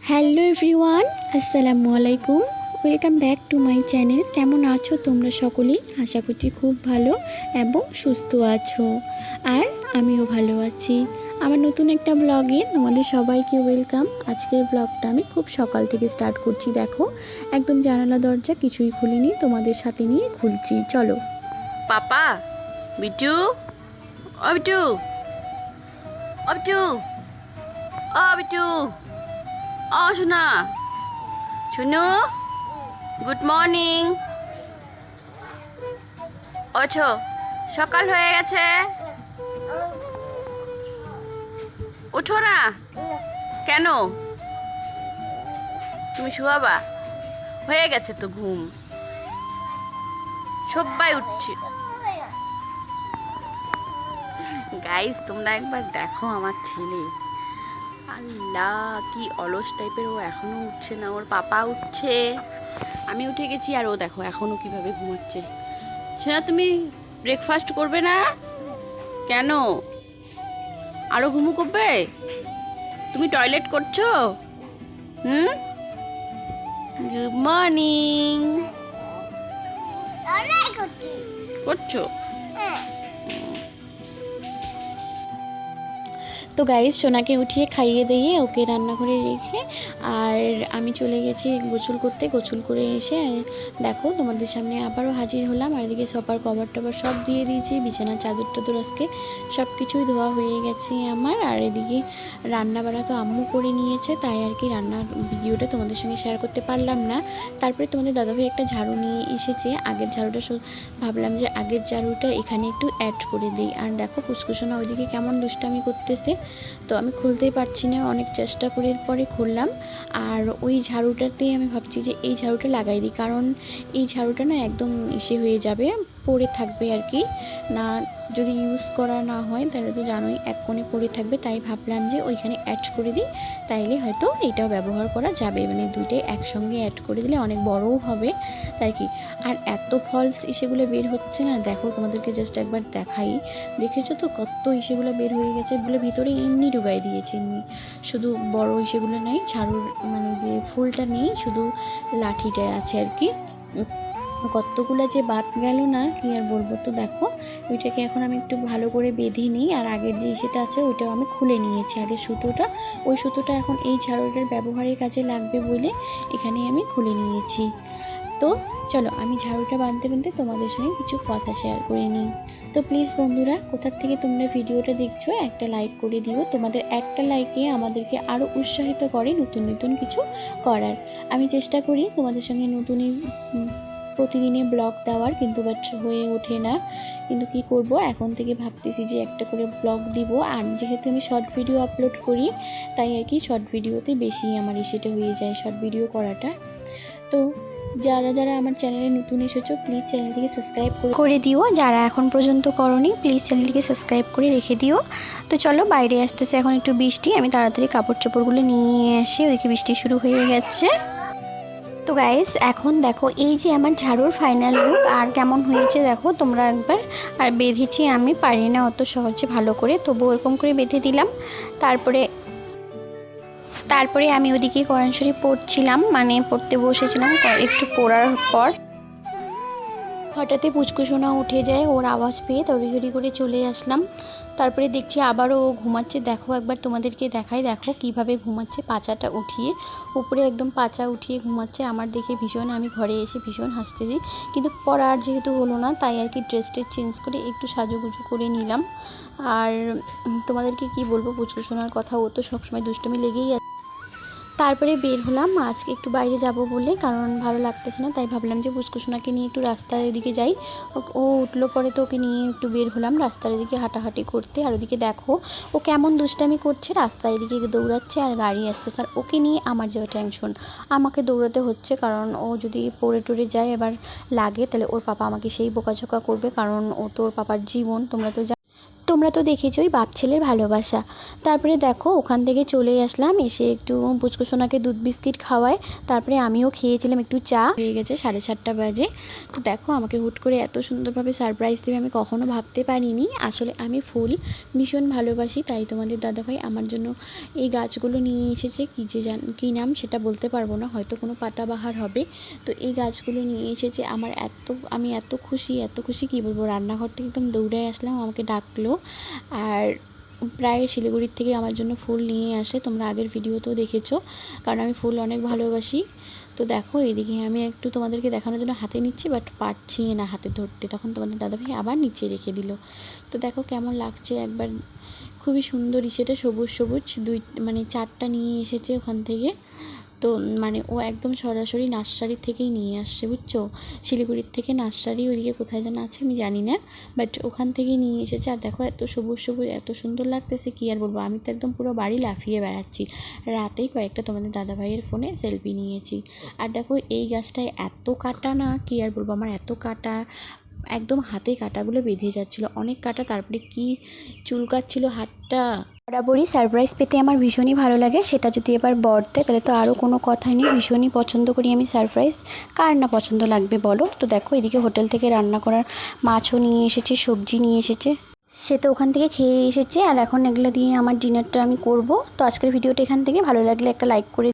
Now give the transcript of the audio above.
Hello everyone, আসসালামু আলাইকুম। Welcome back to my channel. কেমন আছো তোমরা সকলেই? আশা করছি খুব ভালো এবং সুস্থ আছো। আর আমিও ভালো আছি। আমার নতুন একটা ব্লগে তোমাদের সবাইকে ওয়েলকাম। আজকের ব্লগটা আমি খুব সকাল থেকে স্টার্ট করছি, দেখো। একদম জানালা দরজা কিছুই খুলিনি, তোমাদের সাথে নিয়ে খুলছি। চলো। পাপা, বিটু ও বিটু। ও বিটু। ও শোনা শুনু গুড মর্নিং ওঠো সকাল হয়ে গেছে। ওঠো না। কেন? তুমি শুয়াবা। হয়ে গেছে তো ঘুম। সবাই উঠছে। গাইস তোমরা একবার দেখো আমার ছেলে। আল্লাহ কি অলস টাইপের ও এখনও উঠছে না ওর পাপা উঠছে। আমি উঠে গেছি আর ও দেখো এখনও কীভাবে ঘুমাচ্ছে। সেটা তুমি ব্রেকফাস্ট করবে না? কেন? আরও ঘুমু করবে? তুমি টয়লেট করছ? হুম? গুড মর্নিং করছ? তো গাইস সোনাকে উঠিয়ে খাইয়ে দিয়ে ওকে রান্নাঘরে রেখে আর আমি চলে গেছি গোসল করতে। গোসল করে এসে দেখো তোমাদের সামনে আবারও হাজির হলাম। আর এদিকে সবার কভার টভার সব দিয়ে দিয়েছি, বিছানার চাদর টাদর আজকে সব কিছুই ধোয়া হয়ে গেছে আমার। আর এদিকে রান্না বান্না তো আম্মু করে নিয়েছে, তাই আর কি রান্নার ভিডিওটা তোমাদের সঙ্গে শেয়ার করতে পারলাম না। তারপরে তোমাদের দাদাভাই একটা ঝাড়ু নিয়ে এসেছে। আগের ঝাড়ুটা ভাবলাম যে আগের ঝাড়ুটা এখানে একটু অ্যাড করে দিই। আর দেখো কুসকুসোনা ওইদিকে কেমন দুষ্টামি করতেছে। তো আমি খুলতেই পারছি না, অনেক চেষ্টা করার পরে খুললাম। আর ওই ঝাড়ুটাতেই আমি ভাবছি যে এই ঝাড়ুটা লাগাই দিই, কারণ এই ঝাড়ুটা না একদম ইসে হয়ে যাবে। পড়ে থাকবে আর কি। না, যদি ইউজ করা না হয়, তাহলে তো জানোই এক কোণে পড়ে থাকবে। তাই ভাবলাম যে ওইখানে অ্যাড করে দিই। তাইলে হয়তো এটাও ব্যবহার করা যাবে। মানে দুইটাই একসঙ্গে অ্যাড করে দিলে অনেক বড়ও হবে। তাই কি? আর এত ফলস ইসেগুলো বের হচ্ছে না। দেখো, তোমাদেরকে জাস্ট একবার দেখাই। দেখেছ তো কত ইসেগুলো বের হয়ে গেছে? এগুলো ভিতরে এমনি ডুবাই দিয়েছে এমনি। শুধু বড় ইসেগুলো নেই, ঝাড়ুর মানে যে ফুলটা নেই, শুধু লাঠিটায় আছে আর কি। কতগুলো যে বাদ গেল না, কি আর বলব তো দেখো। ওইটাকে এখন আমি একটু ভালো করে বেঁধে নিই, আর আগের যে সেটা আছে ওইটাও আমি খুলে নিয়েছি। আগের সুতোটা, ওই সুতোটা এখন এই ঝাড়ুটার ব্যবহারের কাজে লাগবে বলে এখানে আমি খুলে নিয়েছি। তো চলো, আমি ঝাড়ুটা বাঁধতে বাঁধতে তোমাদের সঙ্গে কিছু কথা শেয়ার করে নিই। তো প্লিজ বন্ধুরা, কোথার থেকে তোমরা ভিডিওটা দেখছ, একটা লাইক করে দিও। তোমাদের একটা লাইকে আমাদেরকে আরও উৎসাহিত করে নতুন নতুন কিছু করার। আমি চেষ্টা করি তোমাদের সঙ্গে নতুনই উম, প্রতিদিনে ব্লগ দেওয়ার কিন্তু বাট হয়ে ওঠে না। কিন্তু কি করব? এখন থেকে ভাবতেছি যে একটা করে ব্লগ দিব। আর যেহেতু আমি শর্ট ভিডিও আপলোড করি তাই আর কি শর্ট ভিডিওতে বেশি আমার সেটা হয়ে যায় শর্ট ভিডিও করাটা। তো যারা যারা আমার চ্যানেলে নতুন এসেছ প্লিজ চ্যানেলটিকে সাবস্ক্রাইব করে করে দিও। যারা এখন পর্যন্ত করনি প্লিজ চ্যানেলটিকে সাবস্ক্রাইব করে রেখে দিও। তো চলো বাইরে আসতেছে এখন একটু বৃষ্টি। আমি তাড়াতাড়ি কাপড় চোপড়গুলো নিয়ে আসি ওদিকে বৃষ্টি শুরু হয়ে গেছে। তো গাইস এখন দেখো এই যে আমার ঝাড়ুর ফাইনাল লুক আর কেমন হয়েছে দেখো, তোমরা একবার, আর বেঁধেছি আমি, পারি না অত সহজে ভালো করে তবু ওরকম করে বেঁধে দিলাম। তারপরে তারপরে আমি ওদিকে কোরআন শরীফ পড়ছিলাম মানে পড়তে বসেছিলাম একটু পড়ার পর। হঠাৎই পুচকুসোনা উঠে যায়, ওর আওয়াজ পেয়ে তড়িঘড়ি করে চলে আসলাম। তারপরে দেখছি আবারও ও ঘুমাচ্ছে। দেখো একবার তোমাদেরকে দেখাই, দেখো কীভাবে ঘুমাচ্ছে পাচাটা উঠিয়ে। উপরে একদম পাচা উঠিয়ে ঘুমাচ্ছে। আমার দেখে ভীষণ, আমি ঘরে এসে ভীষণ হাসতেছি। কিন্তু পড়ার যেহেতু হলো না, তাই আর কি ড্রেসটা চেঞ্জ করে একটু সাজুগুজু করে নিলাম। আর তোমাদেরকে কি বলব পুচকুসোনার কথা, ও তো সবসময় দুষ্টমি লেগেই তারপরে বের হলাম। আজকে একটু বাইরে যাব বলে, কারণ ভালো লাগতেছে না, তাই ভাবলাম যে পুচকুসোনাকে নিয়ে একটু রাস্তার এদিকে যাই। ও- উঠল পরে তো ওকে নিয়ে একটু বের হলাম, রাস্তার এদিকে হাঁটাহাঁটি করতে। আর ওদিকে দেখো, ও কেমন দুষ্টামি করছে, রাস্তায় এদিকে দৌড়াচ্ছে আর গাড়ি আসতেছে। আর ওকে নিয়ে আমার যাওয়া টেনশন আমাকে দৌড়াতে হচ্ছে, কারণ ও যদি পড়ে টড়ে যায় এবার লাগে, তাহলে ওর পাপা আমাকে সেই বোকাঝোকা করবে, কারণ ও তো ওর পাপার জীবন, তোমরা তো তোমরা তো দেখেছোই বাপ ছেলের ভালোবাসা। তারপরে দেখো, ওখান থেকে চলে আসলাম, এসে একটু পুচকু সোনাকে দুধ বিস্কিট খাওয়ায়, তারপরে আমিও খেয়েছিলাম একটু চা। হয়ে গেছে সাড়ে সাতটা বাজে। তো দেখো, আমাকে হুট করে এত সুন্দরভাবে সারপ্রাইজ দেবে আমি কখনো ভাবতে পারিনি। আসলে আমি ফুল, ভীষণ ভালোবাসি, তাই তোমাদের দাদাভাই আমার জন্য এই গাছগুলো নিয়ে এসেছে। কী যে জান, কী নাম সেটা বলতে পারব না, হয়তো কোনো পাতাবাহার হবে। তো এই গাছগুলো নিয়ে এসেছে, আমার এত, আমি এত খুশি এত খুশি, কী বলব, রান্নাঘর থেকে একদম দৌড়ে আসলাম, আমাকে ডাকলো। আর প্রায় শিলিগুড়ির থেকে আমার জন্য ফুল নিয়ে আসে, তোমরা আগের ভিডিওতেও দেখেছ, কারণ আমি ফুল অনেক ভালোবাসি। তো দেখো, এদিকে আমি একটু তোমাদেরকে দেখানোর জন্য হাতে নিচ্ছি বাট পারছি না হাতে ধরতে। তখন তোমাদের দাদাভাই আবার নিচে রেখে দিল। তো দেখো কেমন লাগছে একবার, খুবই সুন্দর সেটা সবুজ সবুজ, দুই মানে চারটা নিয়ে এসেছে ওখান থেকে। তো মানে ও একদম সরাসরি নার্সারি থেকেই নিয়ে আসছে, বুঝছ? শিলিগুড়ির থেকে নার্সারি ওইদিকে কোথায় যেন আছে আমি জানি না বাট ওখান থেকেই নিয়ে এসেছে। আর দেখো এত সবুজ সবুজ, এত সুন্দর লাগতেছে, কী আর বলব? আমি তো একদম পুরো বাড়ি লাফিয়ে বেড়াচ্ছি। রাতেই কয়েকটা তোমাদের দাদাভাইয়ের ফোনে সেলফি নিয়েছি। আর দেখো এই গাছটায় এত কাটা না, কী আর বলব? আমার এত কাটা, একদম হাতে কাটাগুলো বেঁধে যাচ্ছিল। অনেক কাটা, তারপরে কি চুলকাচ্ছিল হাতটা? বরাবরই সারপ্রাইজ পেতে আমার ভীষণই ভালো লাগে। সেটা যদি এবার বর দেয়, তাহলে তো আরও কোনো কথাই নেই। ভীষণই পছন্দ করি আমি সারপ্রাইজ কার না পছন্দ লাগবে বলো? তো দেখো, এদিকে হোটেল থেকে রান্না করার মাছও নিয়ে এসেছে, সবজি নিয়ে এসেছে। সে তো ওখান থেকে খেয়ে এসেছে। আর এখন এগুলো দিয়ে আমার ডিনারটা আমি করব। তো আজকের ভিডিওটা এখান থেকে। ভালো লাগলে একটা লাইক করে